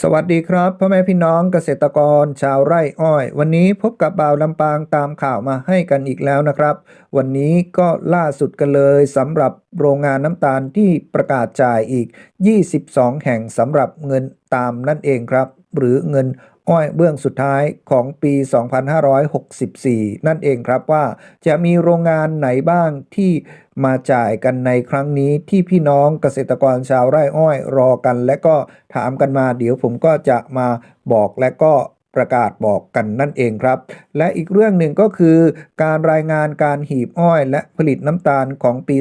สวัสดีครับพ่อแม่พี่น้องเกษตรกรชาวไร่อ้อย วันนี้พบกับบ่าวลำปางตามข่าวมาให้กันอีกแล้วนะครับ วันนี้ก็ล่าสุดกันเลยสำหรับโรงงานน้ำตาลที่ประกาศจ่ายอีก 22 แห่งสำหรับเงินตามนั่นเองครับ หรือเงิน อ้อยเบื้องสุดท้ายของปี 2564 นั่นเองครับว่าจะมีโรงงานไหนบ้างที่มาจ่ายกันในครั้งนี้ที่พี่น้องเกษตรกรชาวไร่อ้อยรอกัน และก็ถามกันมาเดี๋ยวผมก็จะมาบอกและก็ประกาศบอกกันนั่นเองครับ และอีกเรื่องหนึ่งก็คือการรายงานการหีบอ้อย และผลิตน้ำตาลของปี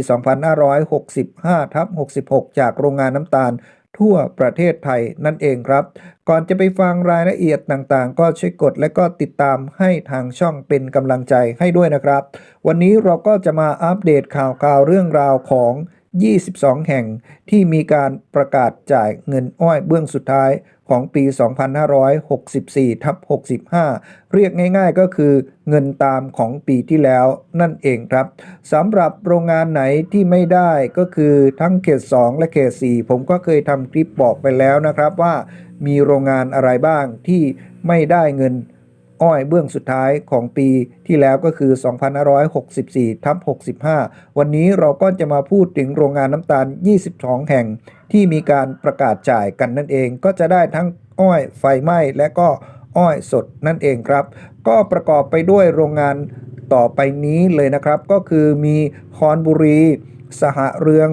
2565ทับ66 จากโรงงานน้ำตาล ทั่วประเทศไทยนั่นเองครับ ก่อนจะไปฟังรายละเอียดต่างๆ ก็ช่วยกดและก็ติดตามให้ทางช่องเป็นกำลังใจให้ด้วยนะครับ วันนี้เราก็จะมาอัปเดตข่าวกาวเรื่องราวของ 22 แห่งที่มีการประกาศจ่ายเงินอ้อยเบื้องสุดท้ายของปี 2564 ทับ 65 เรียกง่ายๆก็คือเงินตามของปีที่แล้วนั่นเองครับสำหรับโรงงานไหนที่ไม่ได้ก็คือทั้งเขต 2 และเขต 4 ผมก็เคยทำคลิปบอกไปแล้วนะครับว่ามีโรงงานอะไรบ้างที่ไม่ได้เงิน อ้อยเบื้องสุดท้ายของปีที่แล้วก็คือ 2564ทับ65 วันนี้เราก็จะมาพูดถึงโรงงานน้ำตาล 22 แห่ง ที่มีการประกาศจ่ายกันนั่นเอง ก็จะได้ทั้งอ้อยไฟไหม้และก็อ้อยสดนั่นเองครับ ก็ประกอบไปด้วยโรงงานต่อไปนี้เลยนะครับ ก็คือมีคอนบุรี สหเรือง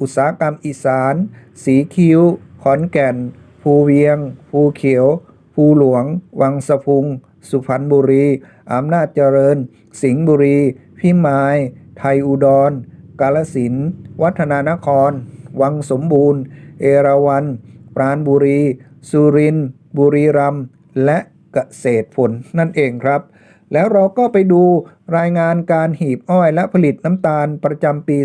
อุตสาหกรรมอีสาน สีคิ้ว ขอนแก่น ภูเวียง ภูเขียว ภูหลวง วังสะพุง สุพรรณบุรี อำนาจเจริญ สิงห์บุรี พิมาย ไทยอุดร กาลสิน วัฒนานคร วังสมบูรณ์ เอราวัณ ปราณบุรี สุรินทร์บุรีรัมย์ และเกษตรผลนั่นเองครับ แล้วเราก็ไปดูรายงานการหีบอ้อยและผลิตน้ำตาลประจำปี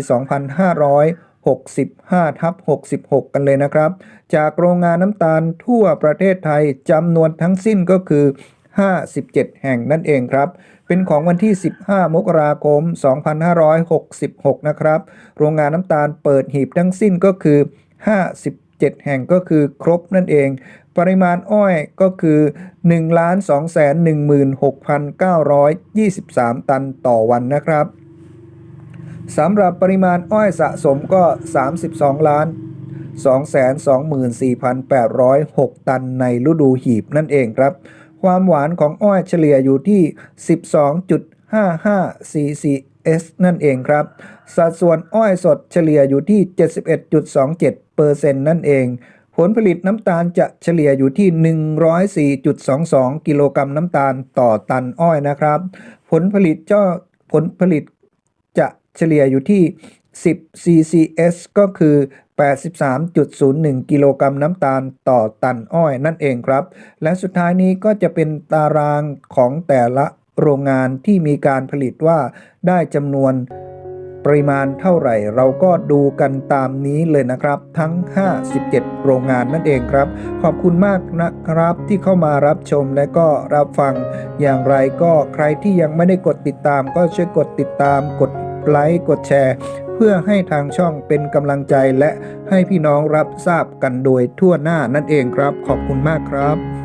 2565ทับ66 กันเลยนะครับ จากโรงงานน้ำตาลทั่วประเทศไทยจำนวนทั้งสิ้นก็คือ 57 แห่งนั่นเองครับ เป็นของวันที่ 15 มกราคม 2566 นะครับ โรงงานน้ำตาลเปิดหีบทั้งสิ้นก็คือ 57 แห่งก็คือครบนั่นเอง ปริมาณอ้อยก็คือ 1,216,923 ตันต่อวันนะครับสำหรับปริมาณอ้อยสะสมก็ 32 ล้าน224,806 ตันในฤดูหีบนั่นเองครับ ความหวานของอ้อยเฉลี่ยอยู่ที่ 12.55 ccs นั่นเองครับ สัดส่วนอ้อยสดเฉลี่ยอยู่ที่ 71.27%นั่นเอง ผลผลิตน้ำตาลจะเฉลี่ยอยู่ที่ 104.22 กิโลกรัมน้ำตาลต่อตันอ้อยนะครับ ผลผลิตเจ้าผลผลิตจะเฉลี่ยอยู่ที่ 10 ccs ก็คือ 83.01 กิโลกรัมน้ำตาลต่อตันอ้อยนั่นเองครับ และสุดท้ายนี้ก็จะเป็นตารางของแต่ละโรงงานที่มีการผลิตว่าได้จำนวนปริมาณเท่าไหร่ เราก็ดูกันตามนี้เลยนะครับ ทั้ง 57 โรงงานนั่นเองครับ ขอบคุณมากนะครับที่เข้ามารับชมและก็รับฟังอย่างไรก็ใครที่ยังไม่ได้กดติดตาม ก็ช่วยกดติดตามกดไลค์กดแชร์ เพื่อให้ทางช่องเป็นกำลังใจและให้พี่น้องรับทราบกันโดยทั่วหน้านั่นเองครับ ขอบคุณมากครับ